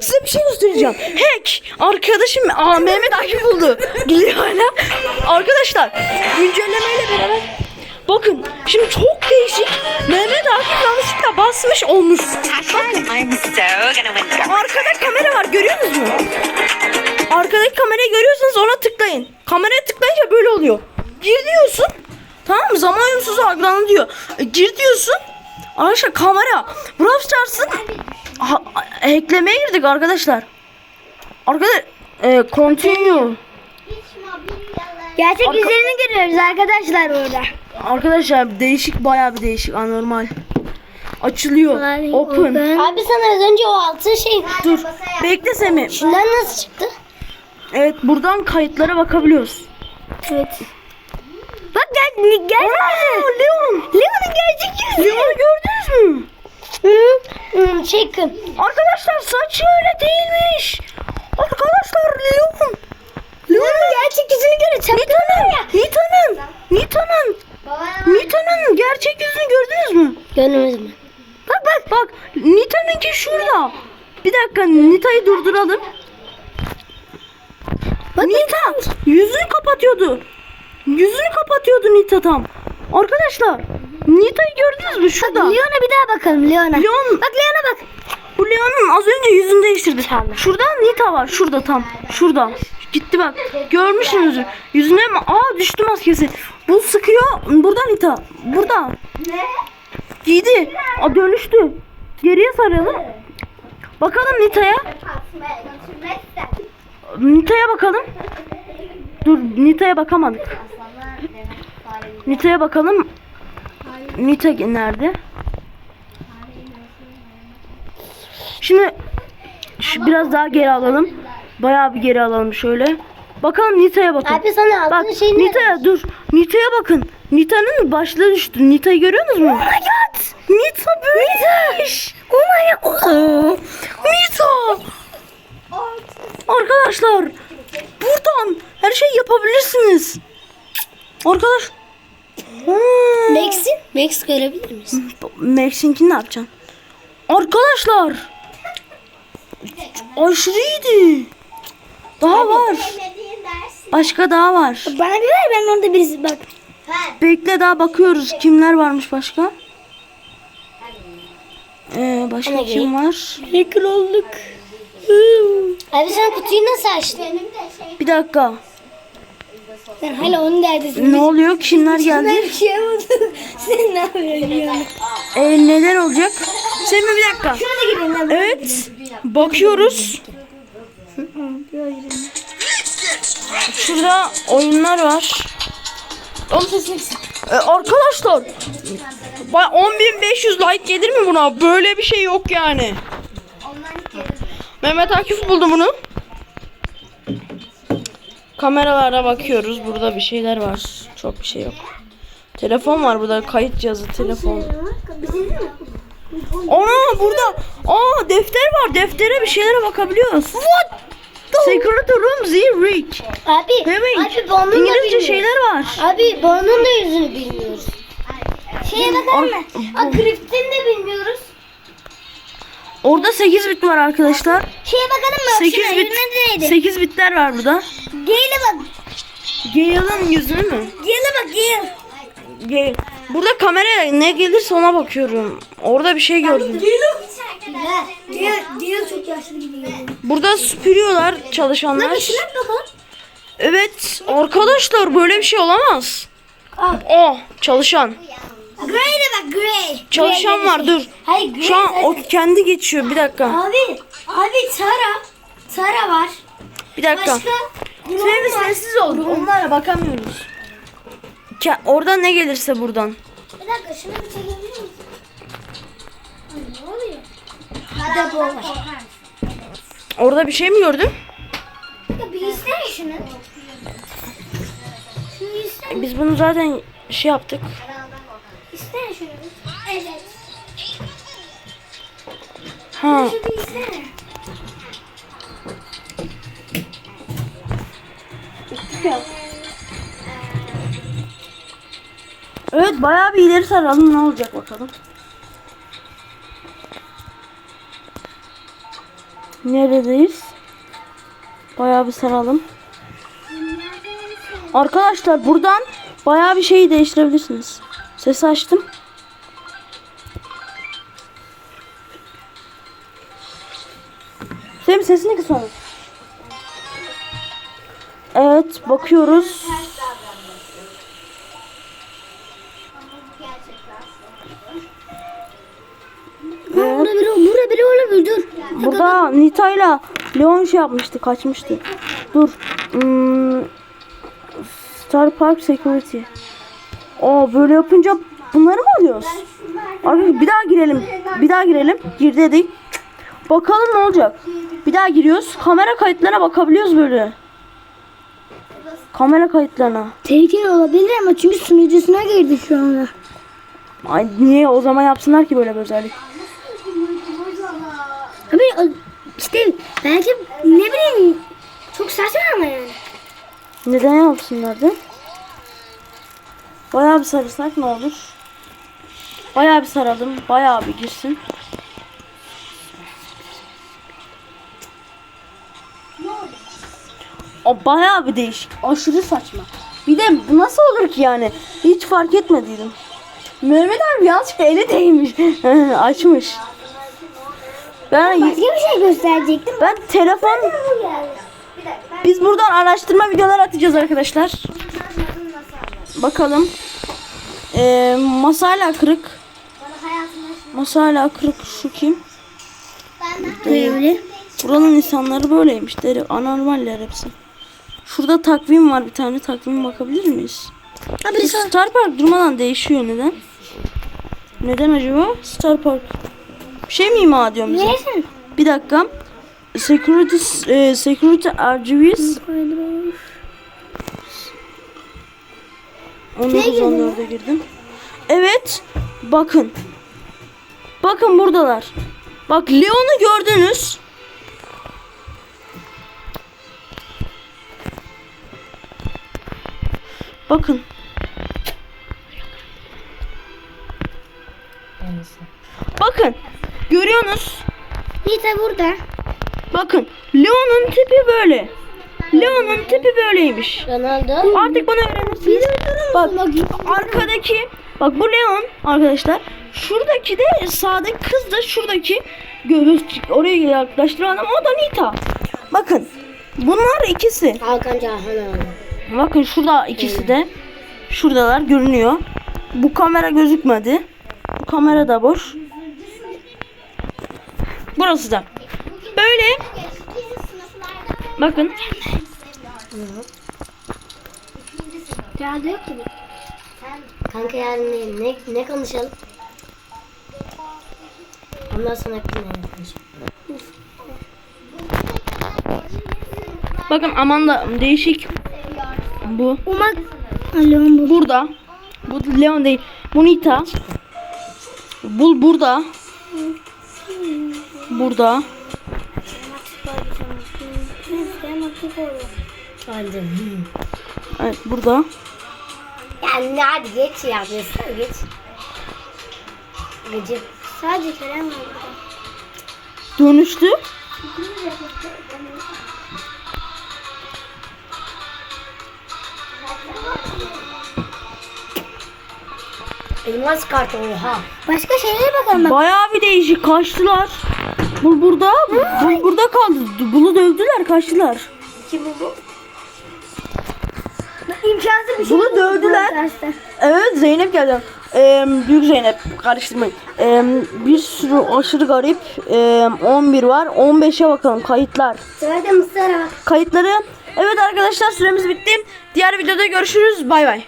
size bir şey göstereceğim. Hack. Arkadaşım Aa, Mehmet Akif buldu. Gidiyor hala. Arkadaşlar güncellemeyle beraber Bakın şimdi çok değişik. Mehmet Akif yanlışlıkla basmış olmuş. Bakın arkada kamera var görüyor musunuz? Arkadaki kamerayı görüyorsanız ona tıklayın. Kameraya tıklayınca böyle oluyor. Gir diyorsun. Tamam mı? Zaman algılandı diyor. E, gir diyorsun. Arkadaşlar kamera. Brawl Stars'ın ha, hacklemeye girdik arkadaşlar. Arkadaşlar e, continue. Gerçek Arka- yüzlerini görüyoruz arkadaşlar burada. Arkadaşlar değişik bayağı bir değişik anormal. Açılıyor. Open. Abi sana az önce o altın şey. Dur. Bekle Semih. Şundan nasıl çıktı? Evet buradan kayıtlara bakabiliyoruz. Evet. Bak gel gel. Aa, Leon. Leon'un gerçek yüzü. Leon'u gördünüz mü? Hı, şey kım. Arkadaşlar saçı öyle değilmiş. Arkadaşlar Leon. Leon'un gerçek yüzünü görün. Nita'nın. Nita'nın. Nita'nın. Nita'nın gerçek yüzünü gördünüz mü? Gönlümüz mü? Bak bak bak. Nita'nınki şurada. Bir dakika Nita'yı durduralım. Nita yüzünü kapatıyordu. Yüzünü kapatıyordu Nita tam. Arkadaşlar Nita'yı gördünüz mü şurada? Leon'a bir daha bakalım Leon'a. Leon Bak Leon'a bak. bu Leon'un az önce yüzünü değiştirdi. Şurada Nita var. Şurada tam. Şurada. Gitti bak. Görmüşsünüzdür. Yüzüne mi? Aa düştü maskesi. Bu sıkıyor. Burada Nita. Burada. Ne? Giydi. Aa dönüştü. Geriye saralım. Bakalım Nita'ya. Nita'ya bakalım. Dur Nita'ya bakamadık. Nita'ya bakalım. Nita nerede? Şimdi şu biraz daha geri alalım. Bayağı bir geri alalım şöyle. Bakalım Nita'ya bakın. Abi sana altın Bak şeyini Nita'ya dur. Nita'ya bakın. Nita'nın başlığı düştü. Nita'yı görüyorsunuz mu? Oh my god. Nita böyleymiş. Oh my god. Nita. Arkadaşlar buradan her şeyi yapabilirsiniz. Arkadaş. Hmm. Max'i? Max görebilir misin? Max'inkini ne yapacaksın? Arkadaşlar. Aşırı iyiydi. Daha var. Başka daha var. Bana bir ver ben orada birisi bak. Bekle daha bakıyoruz. Kimler varmış başka? Ee, başka Ana kim var? Yakın olduk. Abi sen kutuyu nasıl açtın? Bir dakika. Ben hala onun derdisin. Ne oluyor? Kimler geldi? bir şey yapmadım. Sen ne yapıyorsun ya? Ee, neler olacak? Semih bir dakika. Şuna da girelim abi. Evet. Bakıyoruz. Şurada oyunlar var. Onun sesini kısın. Ee, arkadaşlar. ba- 10.500 like gelir mi buna? Böyle bir şey yok yani. Mehmet Akif buldu bunu. Kameralara bakıyoruz. Burada bir şeyler var. Çok bir şey yok. Telefon var burada. Kayıt cihazı telefon. Ana burada. Aa defter var. Deftere bir şeylere bakabiliyoruz. What? Secret Room Z Rick. Abi, Evet. abi bunun da İngilizce şeyler var. Abi bunun da yüzünü bilmiyoruz. Şeye bakar mı? Aa, Grift'in de bilmiyoruz. Orada 8 bit var arkadaşlar. Şeye bakalım mı? 8 Şuna, bit. yüzüne neydi? 8 bitler var burada. Gale'e bak. Gale'ın yüzünü mü? Gale'e bak Gale. Gale. Burada kameraya ne gelirse ona bakıyorum. Orada bir şey gördüm. Gale, Gale çok yaşlı gibi. Burada süpürüyorlar çalışanlar. Şuna bir bakalım. Evet arkadaşlar böyle bir şey olamaz. Aa. Oh çalışan. Grey'e bak Grey. Çalışan Grey var dedi dur. şey. Hayır Grey Şu an zaten- o kendi geçiyor bir dakika. Abi, abi Tara. Tara var. Bir dakika. Başka? Sessiz sessiz ol. Onlara bakamıyoruz. Ke- orada ne gelirse buradan. Bir dakika şunu bir çekebilir misin? Ay, Ne oluyor? Var. Orada bir şey mi gördün? Ya bir istene şunu. Biz bunu zaten şey yaptık. İstene şunu. Evet. Ha. Şunu. Evet bayağı bir ileri saralım ne olacak bakalım. Neredeyiz? Bayağı bir saralım. Arkadaşlar buradan bayağı bir şeyi değiştirebilirsiniz. Sesi açtım. Senin sesini kıs onu. Evet bakıyoruz. Burada biri, burada biri olabilir dur. Burada Nita'yla Leon şey yapmıştı, kaçmıştı. Dur. Hmm, Star Park Security. Aa böyle yapınca bunları mı alıyoruz? Arkadaşlar bir daha girelim. Bir daha girelim. Gir dedik. Bakalım ne olacak. Bir daha giriyoruz. Kamera kayıtlarına bakabiliyoruz böyle. Kamera kayıtlarına. Tehlikeli olabilir ama çünkü sunucusuna girdi şu anda. Ay niye o zaman yapsınlar ki böyle bir özellik? Abi işte belki ne bileyim çok saçma ama yani. Neden yapsınlar da? Bayağı bir sarırsak ne olur? Bayağı bir saralım. Bayağı bir girsin. O bayağı bir değişik. Aşırı saçma. Bir de bu nasıl olur ki yani? Hiç fark etmediydim. Mehmet abi yanlışlıkla eli değmiş. Açmış. Ben, Başka bir şey gösterecektim. ben telefon... Biz buradan araştırma videoları atacağız arkadaşlar. Bakalım. Ee, masa hala kırık. Masa hala kırık. Şu kim? Böyle. Buranın insanları böyleymiş. Deri anormaller hepsi. Şurada takvim var bir tane. Takvime bakabilir miyiz? Ha. Star Park durmadan değişiyor neden? Neden acaba? Star Park. Bir şey mi ima ediyorum bize? Neyse. Bir dakika. Security, e, security RGB's 1914'e girdim. Evet. Bakın. Bakın buradalar. Bak Leon'u gördünüz. Bakın. Bakın. Görüyorsunuz. Nita burada. Bakın. Leon'un tipi böyle. Leon'un tipi böyleymiş. Ronaldo. Artık bunu öğrenirsiniz. Bak arkadaki bak bu Leon arkadaşlar. Şuradaki de sağdaki kız da şuradaki göğüs oraya yaklaştıran adam o da Nita. Bakın bunlar ikisi. Hakan Cahanoğlu. Bakın şurada ikisi de şuradalar görünüyor. Bu kamera gözükmedi. Bu kamera da boş. Burası da. Böyle bakın Geldi yok ki. Kanka yarın ne, ne, ne konuşalım? Ondan sonra ne konuşalım? bakın aman da değişik bu. Umak. Leon bu. Burada. Bu Leon değil. Bu Nita. Bul burada. Burada. Evet burada. Yani hadi geç ya. Hadi geç. Gıcık. Sadece Kerem var burada. Dönüştü. Elmas kartı oha. Başka şeylere bakalım bak. Bayağı bir değişik. Kaçtılar. Bul burada. Bul burada kaldı. Bunu dövdüler. Kaçtılar. Kim bu bu? İmkansız bir şey. Bunu dövdüler. Evet Zeynep geldi. Ee, büyük Zeynep karıştırmayın. Ee, bir sürü aşırı garip. Ee, 11 var. 15'e bakalım kayıtlar. Sırada Mısır'a bak. Kayıtları. Evet arkadaşlar süremiz bitti. Diğer videoda görüşürüz. Bay bay.